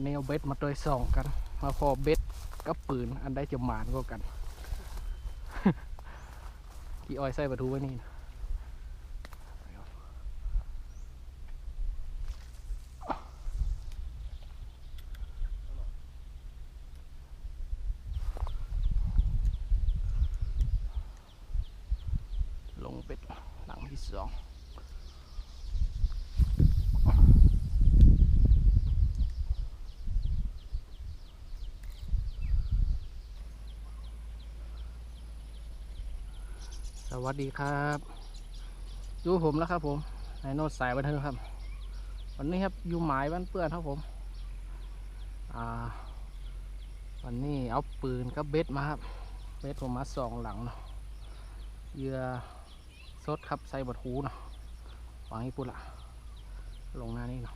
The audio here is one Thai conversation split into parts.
วันนี้เอาเบ็ดมาตัวสองกัน มาพอเบ็ดกับปืนอันใดจะหมานก็กันพี่อ้อยใส่ประตูไว้นี่นะลงเป็ดหลังที่สอง สวัสดีครับอยู่ผมแล้วครับผมนายโนดสายบันเทิงครับ วันนี้ครับอยู่หมายบ้านเปื้อนครับผมอ่าวันนี้เอาปืนกับเบ็ดมาครับ เบ็ดผมมาสองหลังเนาะเหยื่อสดครับใส่บดหูเนาะวางให้พูดละลงหน้านี่เนาะ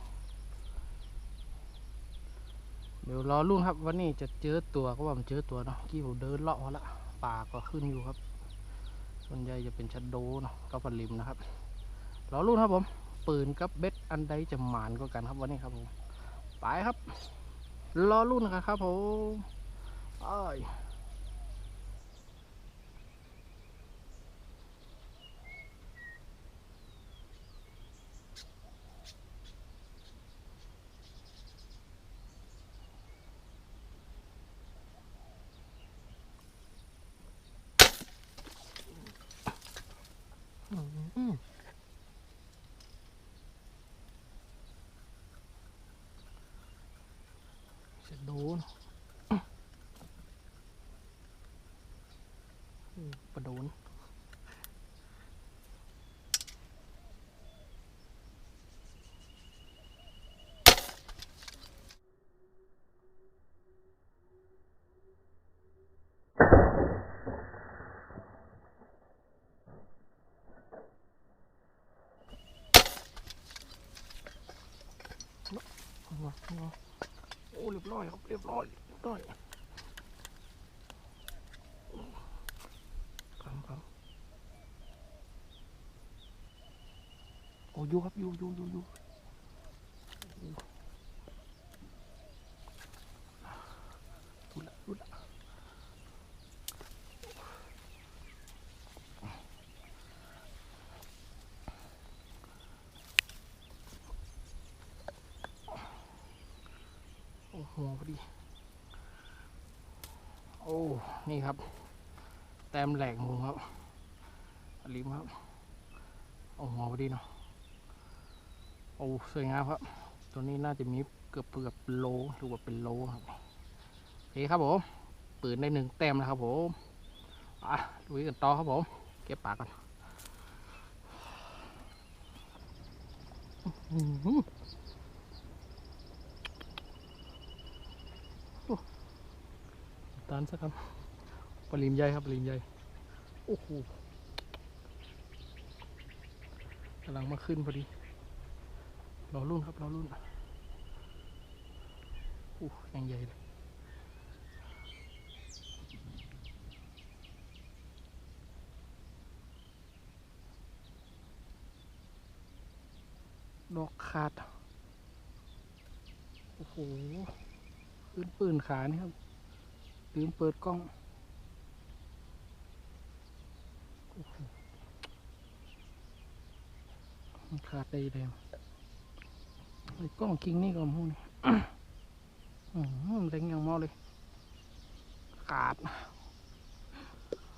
เดี๋ยวรอรุ่นครับ วันนี้จะเจอตัวก็ว่ามันเจอตัวเนาะกี้ผมเดินเลาะมาละป่าก็ขึ้นอยู่ครับ ส่วนใหญ่จะเป็นชัดโดเนาะกับฟันริมนะครับรอรุ่นครับผม ปืนกับเบ็ดอันใดจะหมานก็กันครับวันนี้ครับผม ไปครับ รอรุ่นกันครับผมอ้ายอืมชัดโดเนาะอืมประโดน เอาวะเอาวะ โอ้เรียบร้อยครับเรียบร้อยเรียบร้อยครับครับโอ้ยูครับอยูอยูอยูอยูดูละดูละ โอ้โหพอดี โอ้ นี่ครับ แต้มแหลกมุมครับริมครับโอ้โหพอดีเนาะโอ้สวยงามครับ ตัวนี้น่าจะมีเกือบเกือบโลหรือว่าเป็นโลครับโอเคครับผมปืนได้หนึ่งแต้มแล้วครับผมอะลุยกันต่อครับผม เก็บปากกันอื้อหือโอ้ ตานสักครับปลิมใหญ่ครับปลิมใหญ่โอ้โหกำลังมาขึ้นพอดีรอรุ่นครับรอรุ่นโอ้ยังใหญ่เลยดอกขาด โอ้โห ปืนปืนขานี่ครับ ลืมเปิดกล้องขาดได้เลยไอ้กล้องคิงนี่ก็มูนี่อืมเล็งอย่างมาเลย ขาด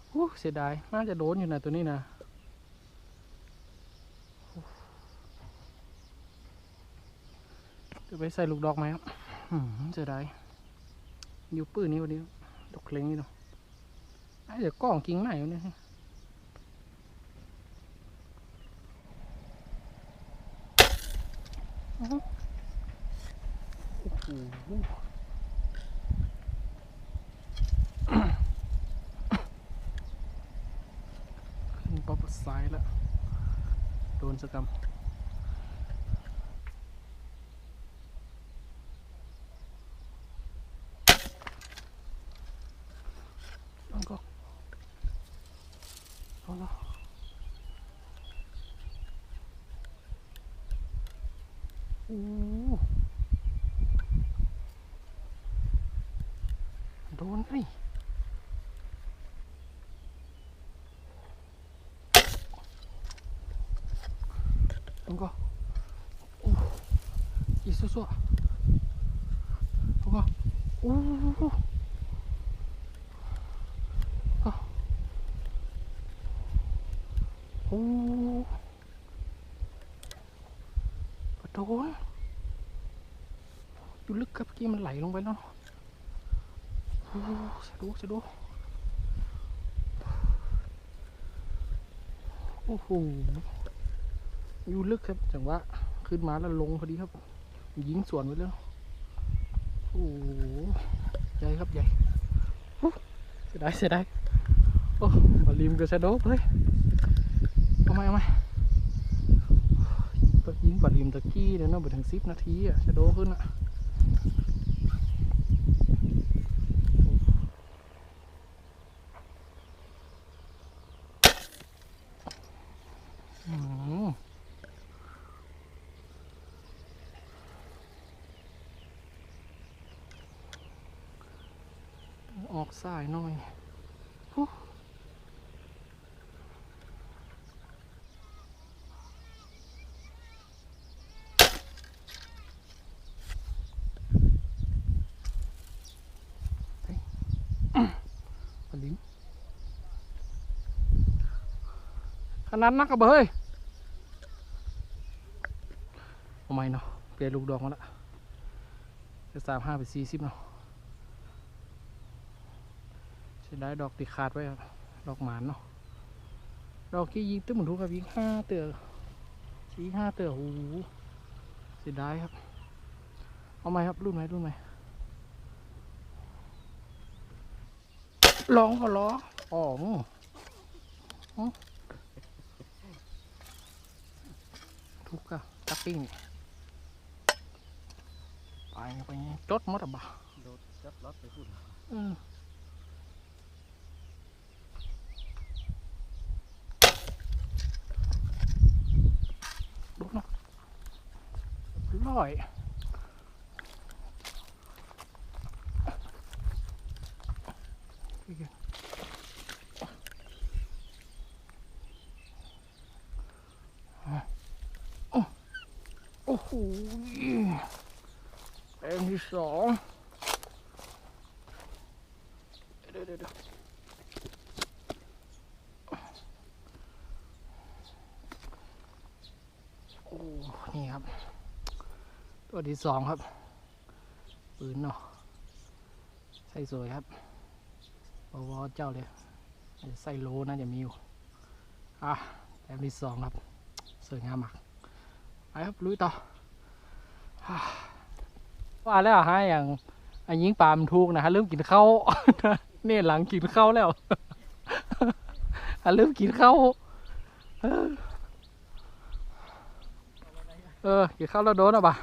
โอ้เสียดาย น่าจะโดนอยู่นะตัวนี้นะจะไปใส่ลูกดอกไหมครับเสียดายอยู่ปืนนี้วันนี้ ดอกเล็งนี่เนาะไอ้เดี๋ยวกล้องกิ่งไหนวะเนี่ยโอ้โหป๊อปซ้ายแล้ว โดนสกรรม 好了。呜，多呢。龙哥，呜，意思说，龙哥，呜呜呜。 ปะโดนอยู่ลึกครับเมื่อกี้มันไหลลงไปแล้วเนอะโอ้สะดุสะดุโอ้โหอยู่ลึกครับจังหวะขึ้นมาแล้วลงพอดีครับ ยิงสวนไปแล้วโอ้โหใหญ่ครับใหญ่โอ้เสียดายเสียดายโอ้บาลิมกับชะโดกเลยเอาไหมเอาไหม ยิงบาลิมตะกี้เดี๋ยวน่าไปถึงสิบนาทีอะชะโดขึ้นอะอออกสายหน่อยฮู้เฮ้ยอื้อปลาลิ้น ขนาดนักกับเฮ้ยทำไมเนาะเปลี่ยนลูกดอกมาละจะสามห้าเป็นสี่สิบเนาะใช้ได้ดอกติดขาดไว้ครับดอกหมานเนาะดอกที่ยิงตึ้มเหมือนทุกครับยิงห้าเตือชี้ห้าเตือโอ้โหเสียดายครับ เอาไหมครับรุ่นไหมรุ่นไหมร้องก็ร้องอ๋ออืมอืม ทุกอะตักปิ้งไปไปจดหมดอะบ่าโดดจับรถไปพุ่นอืมดูเนาะร้อยอีกอะโอ้ โอ้โหแปลงที่สองเดี๋ยวเดี๋ยวโอ้นี่ครับ ตัวที่สองครับ ปืนเนาะใส่สวยครับบวเจ้าเลยใส่โลน่าจะมีอยู่ อะแต้มที่สองครับ สวยงามมาก ครับลุยต่อว่าแล้วฮะอย่างอันยิงปลามันถูกนะฮะเริ่มกินข้าวเนี่ยหลังกินข้าวแล้วเริ่มกินข้าวเออกินข้าวแล้วโดนอะบ่ะ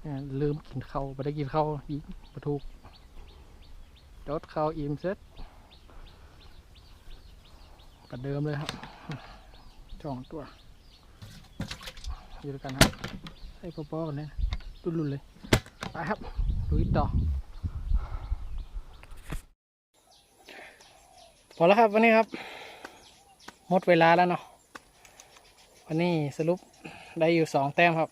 เนี่ยลืมกินข้าวไม่ได้กินข้าวยิงมาถูกจดข้าวอิ่มเสร็จประเดิมเลยครับสองตัว อยู่ด้วยกันครับให้พอๆกันเลยนะรุ่นๆเลยไปครับลุยต่อพอแล้วครับวันนี้ครับ หมดเวลาแล้วเนาะวันนี้สรุปได้อยู่สองแต้มครับ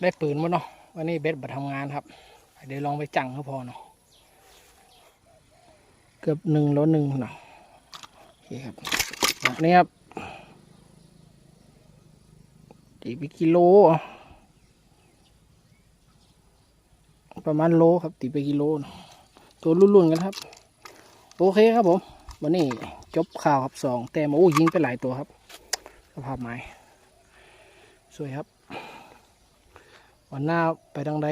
ได้ปืนหมดเนาะวันนี้เบสบัทำงานครับ เดี๋ยวลองไปจังก็พอเนาะเกือบหนึ่งแล้วหนึ่งเนาะโอเคครับนนี้ครับ กี่ไปกิโล ประมาณโลครับตีไปกิโล ตัวรุ่นๆกันครับ โอเคครับผม วันนี้จบข่าวครับสองแต่มาโอ้ยิงไปหลายตัวครับสภาพไม้สวยครับ วันหน้าไปทางใด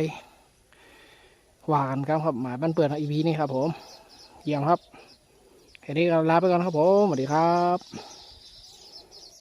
ว่ากันครับครับหมายบ้านเปื่อนอีพีนี้ครับผม เยี่ยมครับแค่นี้ก็ลาไปก่อนครับผม สวัสดีครับ